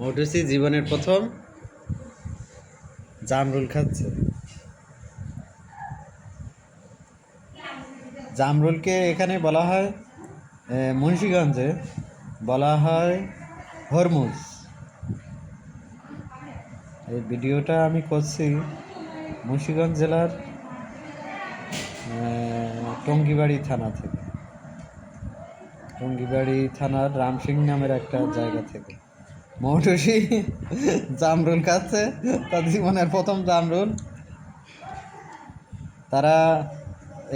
মৌটুসি জীবনের প্রথম জামরুল খাচ্ছে। জামরুলকে এখানে বলা হয় মুন্সিগঞ্জে বলা হয় হরমুজ। এই ভিডিওটা আমি করছি মুন্সিগঞ্জ জেলার টঙ্গিবাড়ি থানা থেকে। টঙ্গিবাড়ি থানার রামসিং নামের একটা জায়গা থেকে। মৌটুসি জামরুল খাচ্ছে তার জীবনের প্রথম জামরুল। তারা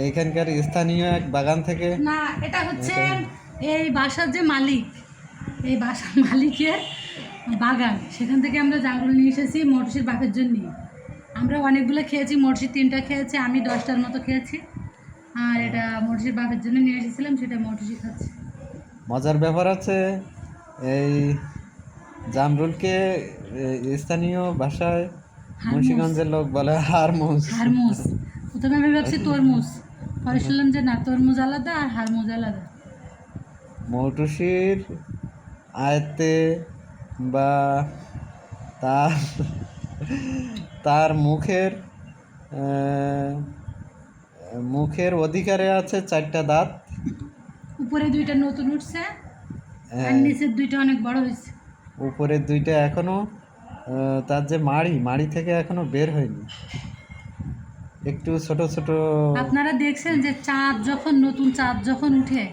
এইখানকার স্থানীয় এক বাগান থেকে না এটা হচ্ছে এই বাসার যে মালিক এই বাসার মালিকের বাগান। সেখান থেকে আমরা জামরুল নিয়ে এসেছি মটসির বাপের জন্য। আমরা অনেকগুলো খেয়েছি মটসি তিনটা খেয়েছি আমি দশটার মতো খেয়েছি। আর এটা মটসির বাপের জন্য নিয়ে এসেছিলাম সেটা মটসি খাচ্ছি। মজার ব্যাপার আছে এই জামরুলকে স্থানীয় ভাষায় মুন্সিগঞ্জের লোক বলে হারমুজ হারমুজ প্রথমে আমি ভাবছি তরমুজ। পরে শুনলাম যে না তরমুজ আলাদা আর হারমুজ আলাদা। মৌটুসির আয়তে বা তার তার মুখের মুখের অধিকারে আছে চারটা দাঁত। উপরে দুইটা নতুন উঠছে আর হ্যাঁ, নিচের দুইটা অনেক বড় হয়েছে। উপরের দুইটা এখনও আহ, তার যে মাড়ি মাড়ি থেকে এখনও বের হয়নি। একটু ছোট ছোট। আপনারা দেখছেন যে চাঁদ যখন নতুন চাঁদ যখন উঠে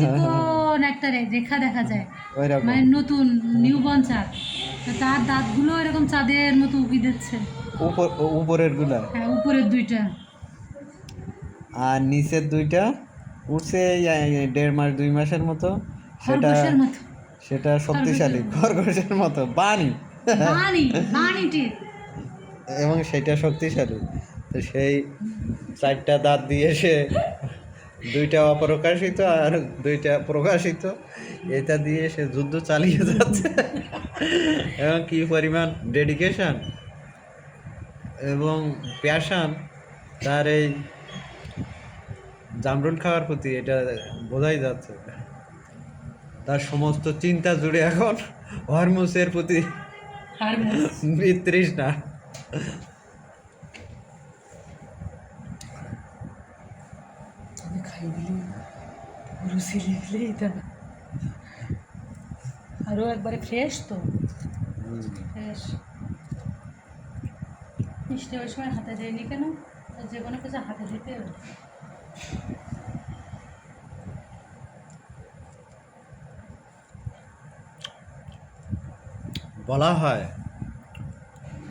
চিকন একটা রেখা দেখা যায়। মানে নতুন নিউবর্ন চাঁদ। তার দাঁতগুলো এরকম চাঁদের মতো উকি দিচ্ছে। উপর উপরেরগুলা হ্যাঁ উপরের দুইটা। আর নিচের দুইটা উঠছে দেড় মাস দুই মাসের মতো। সেটা সেটা শক্তিশালী খরগোশের মতো বাণী। এবং সেটা শক্তিশালী। তো সেই চারটা দাঁত দিয়ে সে দুইটা অপ্রকাশিত আর দুইটা প্রকাশিত। এটা দিয়ে সে যুদ্ধ চালিয়ে যাচ্ছে। এবং কি পরিমাণ ডেডিকেশন এবং প্যাশান তার এই জামরুল খাওয়ার প্রতি এটা বোঝাই যাচ্ছে। তার সমস্ত চিন্তা জুড়ে এখন হরমুসের প্রতি বিতৃষ্ণা। রুচি লিখলে এটা আরও একবারে ফ্রেশ তো। ফ্রেশ মিষ্টি ওই সময় হাতে দেয়নি কেন? যে কোনো কিছু হাতে দিতে হবে। বলা হয়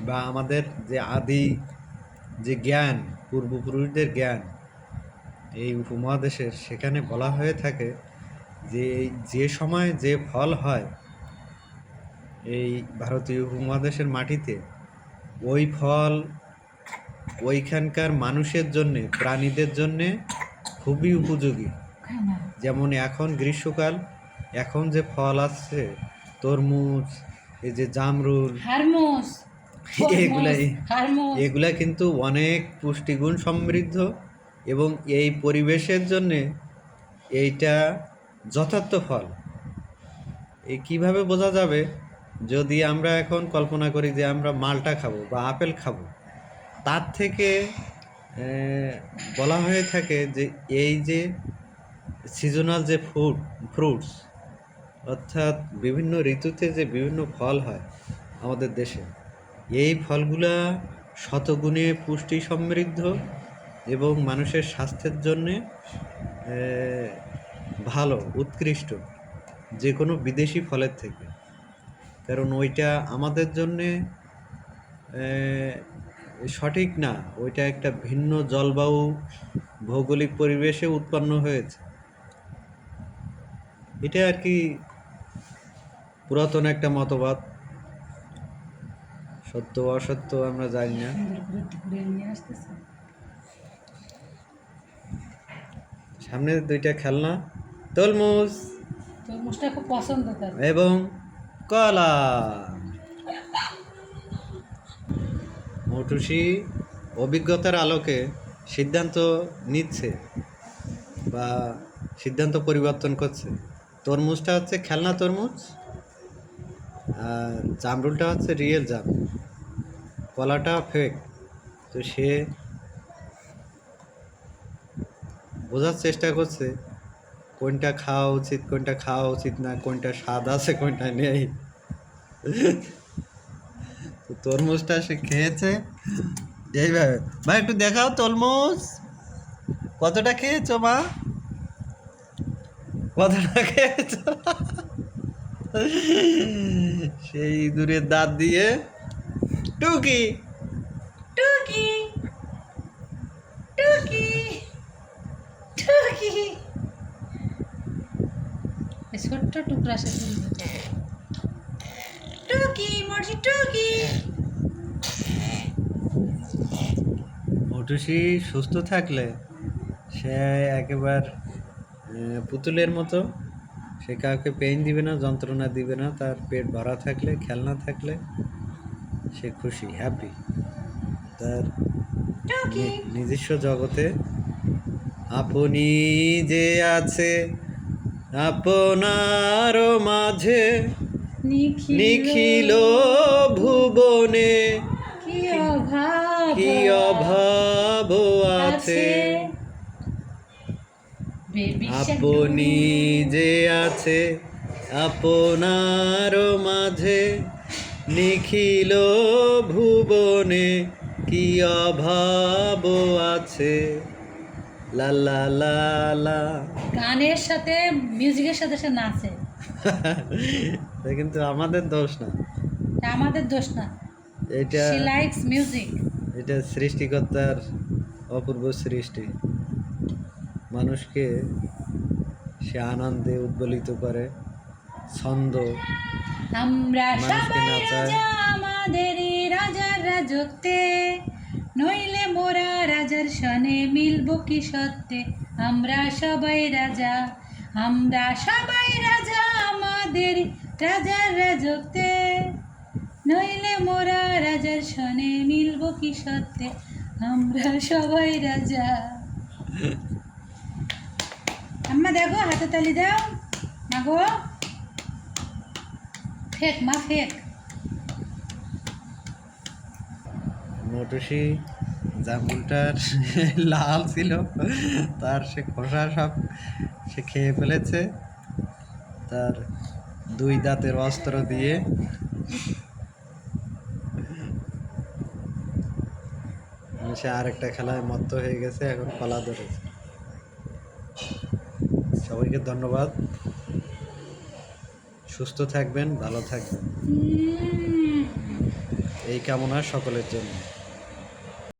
বা আমাদের যে আদি যে জ্ঞান পূর্বপুরুষদের জ্ঞান এই উপমহাদেশের সেখানে বলা হয়ে থাকে যে যে সময় যে ফল হয় এই ভারতীয় উপমহাদেশের মাটিতে ওই ফল ওইখানকার মানুষের জন্যে প্রাণীদের জন্যে খুবই উপযোগী। যেমন এখন গ্রীষ্মকাল এখন যে ফল আসছে তরমুজ এই যে জামরুল হারমোস এগুলাই এগুলা কিন্তু অনেক পুষ্টিগুণ সমৃদ্ধ এবং এই পরিবেশের জন্যে এইটা যথার্থ ফল। এই কীভাবে বোঝা যাবে? যদি আমরা এখন কল্পনা করি যে আমরা মালটা খাব বা আপেল খাব তার থেকে বলা হয়ে থাকে যে এই যে সিজনাল যে ফুড ফ্রুটস অর্থাৎ বিভিন্ন ঋতুতে যে বিভিন্ন ফল হয় আমাদের দেশে, এই ফলগুলা শতগুণে পুষ্টি সমৃদ্ধ এবং মানুষের স্বাস্থ্যের জন্যে ভালো, উৎকৃষ্ট যে কোনো বিদেশি ফলের থেকে। কারণ ওইটা আমাদের জন্যে সঠিক না, ওইটা একটা ভিন্ন জলবায়ু ভৌগোলিক পরিবেশে উৎপন্ন হয়েছে। এটা আর কি পুরাতন একটা মতবাদ। সত্য অসত্য আমরা জানি না। সামনে দুইটা খেলনা। তরমুজ। তরমুজটা খুব পছন্দ তার। এবং কলা। মটুসি অভিজ্ঞতার আলোকে সিদ্ধান্ত নিচ্ছে বা সিদ্ধান্ত পরিবর্তন করছে। তরমুজটা হচ্ছে খেলনা তরমুজ। জামরুলটা হচ্ছে রিয়েল জাম। কলাটা ফেক তো সে বোঝার চেষ্টা করছে, কোনটা খাওয়া উচিত, কোনটা খাওয়া উচিত না, কোনটা স্বাদ আছে, কোনটা নেই। তরমুজটা সে খেয়েছে। এইভাবে। ভাই একটু দেখাও তরমুজ। কতটা খেয়েছো মা? কতটা খেয়েছো? সেই ইঁদুরের দাঁত দিয়ে টুকি। টুকি। টুকি। টুকি। এই ছোট্ট টুকরা সে টুকি মর্জি টুকি। মটুসি সুস্থ থাকলে সে একেবার পুতুলের মতো সে কাউকে পেইন দিবে না যন্ত্রণা দিবে না তার পেট ভরা থাকলে খেলনা থাকলে সে খুশি হ্যাপি তার নিজস্ব জগতে আপনি যে আছে আপনার মাঝে নিখিল ভুবনে কি অভাব আছে? আপনি যে আছে আপনার মাঝে নিখিল ভুবনে কি অভাব আছে? লা লা লা লা। গানের সাথে মিউজিকের সাথে সে নাচে। কিন্তু আমাদের দোষ না। আমাদের দোষ না। এটা লাইকস মিউজিক এটা সৃষ্টিকর্তার অপূর্ব সৃষ্টি। মানুষকে সে আনন্দে উদ্বলিত করে ছন্দ আমরা সবাই। রাজা আমাদেরই রাজার রাজত্বে। নইলে মোরা রাজার সনে মিলব কি সত্যে? আমরা সবাই রাজা আমরা সবাই রাজা আমাদের রাজার রাজত্বে। নইলে মোরা রাজার সনে মিলব কি সত্যে? আমরা সবাই রাজা। আম্মা দেখো, হাতে তালি দাও। মাগো ফেক, মা, ফেক। মটুসি জামুলটার লাল ছিল, তার সে খোসা সব সে খেয়ে ফেলেছে। তার দুই দাঁতের অস্ত্র দিয়ে। সে আরেকটা খেলায় মত্ত হয়ে গেছে, এখন কলা ধরেছে। সবাইকে ধন্যবাদ সুস্থ থাকবেন ভালো থাকবেন। এই কামনা সকলের জন্য